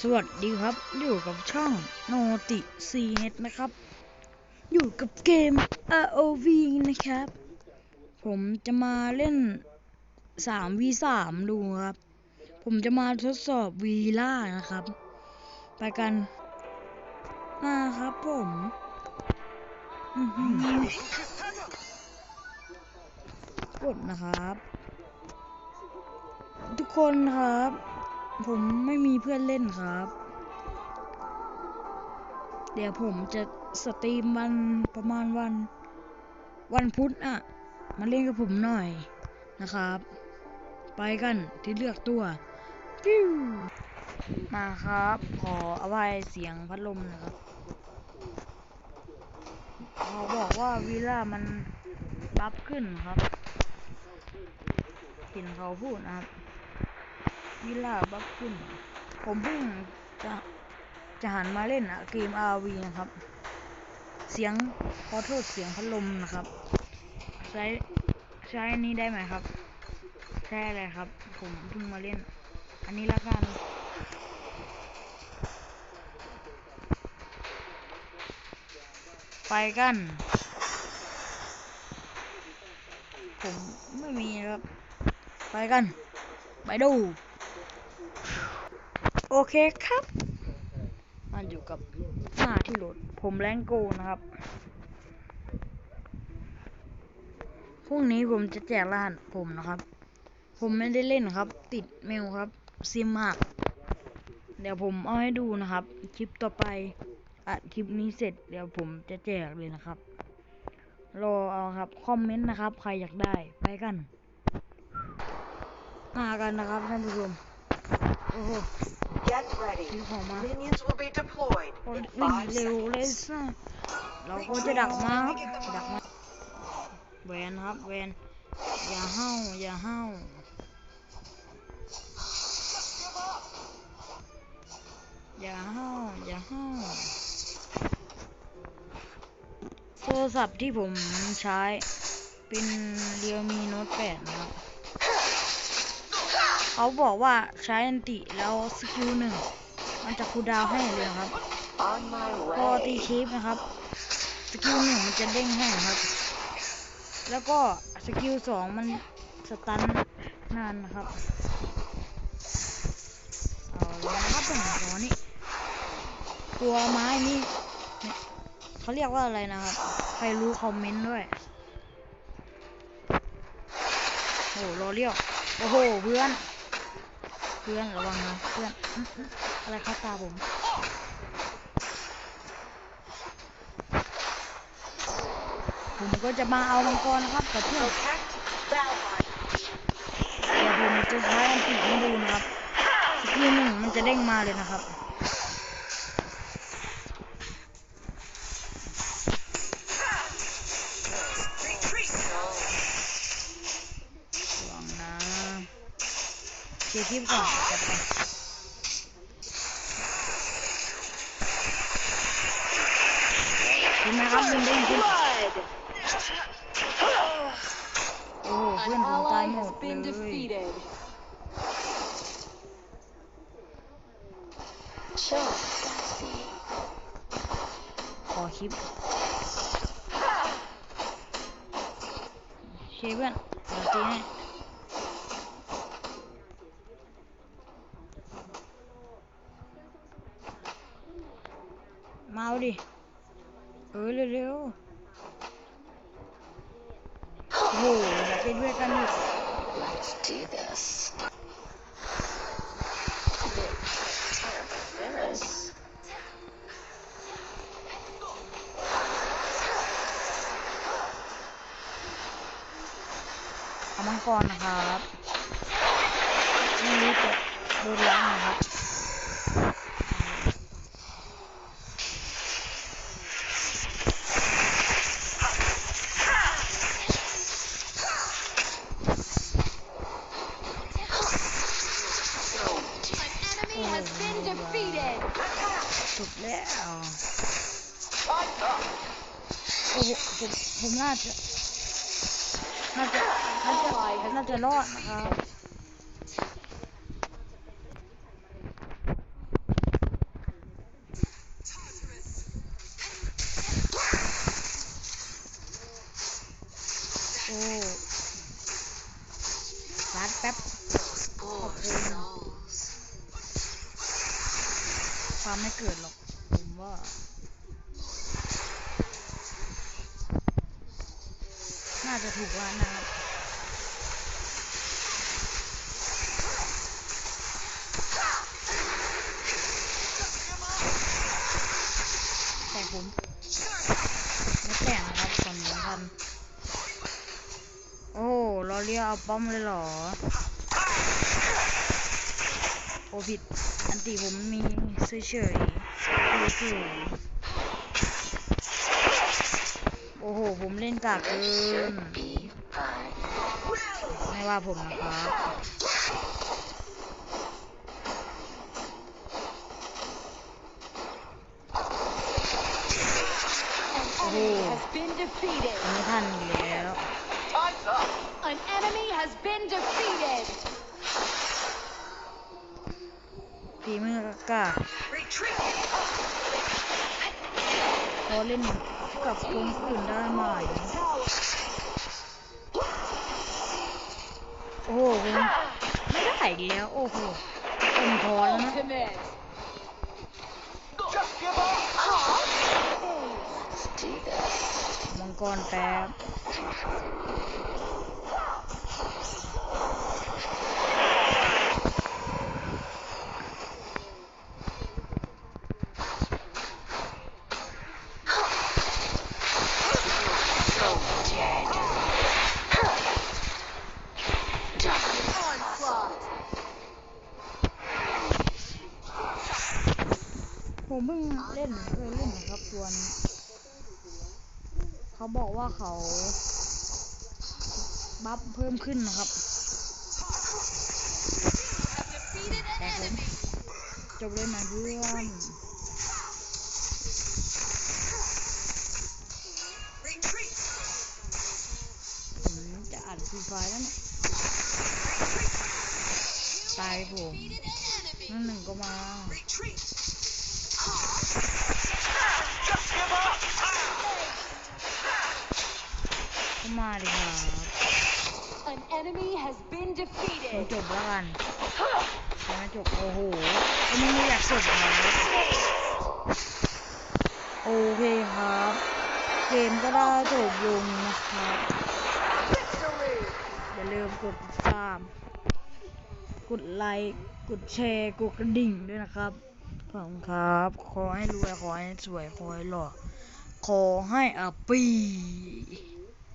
สวัสดีครับ อยู่กับช่องโนติซีเน็ตนะครับ อยู่กับเกม ROV นะครับ ผมจะมาเล่น 3v3 ดูครับ ผมจะมาทดสอบวีล่านะครับ ไปกัน มาครับผมกดนะครับ ทุกคนครับ ผมไม่มีเพื่อนเล่นครับ เดี๋ยวผมจะสตรีมวันประมาณวัน วันพุธอะมาเล่นกับผมหน่อยนะครับ ไปกันที่เลือกตัวปิ้วมาครับ ขออภัยเสียงพัดลมนะครับเขาบอกว่าวิล่ามันบัฟขึ้นครับเห็นเขาพูดนะครับ วิลล่าบัฟขึ้น ผมเพิ่งจะจะหันมาเล่นอะเกม RV นะครับ เสียงขอโทษเสียงพัดลมนะครับ ใช้ใช้อันนี้ได้ไหมครับ ใช่อะไรครับ ผมเพิ่งมาเล่น อันนี้ละกันไปกัน ผมไม่มีครับ ไปกัน ไปดู โอเคครับมาอยู่กับหน้าที่โหลด ผมแรงโกนะครับ พรุ่งนี้ผมจะแจกรหัสผมนะครับ ผมไม่ได้เล่นครับ ติดเมลครับ ซิมหัก เดี๋ยวผมเอาให้ดูนะครับ คลิปต่อไปอัดคลิปนี้เสร็จ เดี๋ยวผมจะแจกเลยนะครับ รอเอาครับ คอมเมนต์นะครับ ใครอยากได้ ไปกันมากันนะครับท่านผู้ชมโอ้โห Get ready. มีของมา Minions will be deployed โอ้ย in วิ่ง five เร็ว seconds. เลยซ่าเราก็จะดักมาครับดักมาแวนครับแวนอย่าเห้าอย่าเห้าอย่าเห้าอย่าเห้าโทรศัพท์ที่ผมใช้เป็น Realme Note 8นะครับ เขาบอกว่าใช้อันติแล้วสกิลหนึ่งมันจะคูดาวให้เลยครับพอตีคลิปนะครับ สกิลหนึ่งมันจะเด้งให้ครับ แล้วก็สกิลสองมันสตันนานนะครับเอาลยนะครับเป็นตัวนี้ตัวไม้นี่เขาเรียกว่าอะไรนะครับ ใครรู้คอมเมนต์ด้วยโอ้โหรอเรียวโอ้โหเพื่อน เพื่อนระวังนะเพื่อนอะไรเข้าตาผมผมก็จะมาเอามังกรนะครับกับเพื่อนเดี๋ยวผมจะใช้อันติมาดูนะครับสกิลหนึ่งมันจะเด้งมาเลยนะครับ เคลียร์คลิปก่อนจัดไปเห็นไหมครับมันเด้งขึ้นโอ้เพื่อน An ผมตายหมดเลย ขอคลิปเชฟเพื่อนเดี๋ยวตีให้มาเอา ดิ เออเร็วๆ โอ้โหอยากเล่นด้วยกันอีก Let's do this. Terrible Ferris. เอามังกรนะครับไม่รู้จะโดนล้างนะครับ โอ้โหผมน่าจะน่าจะน่าจะน่าจะรอดนะครับโอ้ร้านแป๊บขอความไม่เกิดหรอก จะถูกแล้วนะครับ แต่ผมไม่แต่งนะครับสำคัญโอ้เราเรียกเอาป้อมเลยเหรอ โอ้ผิด อันติผมมีเฉยเฉยๆดูสูโอ้โห ผมเล่นกากเกิไม่ว่าผมนะครับโอ้โหไม่ทันอีกแล้ว An enemy has ฝีมือกากพอเล่น กับคนอื่นได้ไหม โอ้โหไม่ได้แล้ว โอ้โหผมพอแล้วนะมังกรแป๊บ dead. Done. Onslaught. ผมเพิ่งเล่นเคยเล่นนะครับตัวนี้เขาบอกว่าเขา บัฟเพิ่มขึ้นนะครับ Defeated an แต่ผม enemy. จบเลยไหมเพื่อน จะอ่านฟรีไฟล์แล้วเนี่ยตายผม Defeated an enemy. นั่นหนึ่งก็มา Retreat. ก็มาดิครับ An enemy has been ผม defeated. จบแล้วกันยังไม่จบโอ้โหอันนี้ไม่อยากจบครับโอเคครับ เกมก็ได้จบลงนะครับ Victory. อย่าลืมกดตาม กดไลค์ กดแชร์ กดกระดิ่งด้วยนะครับขอบคุณครับ ขอให้รวย ขอให้สวย ขอให้หล่อ ขอให้อปี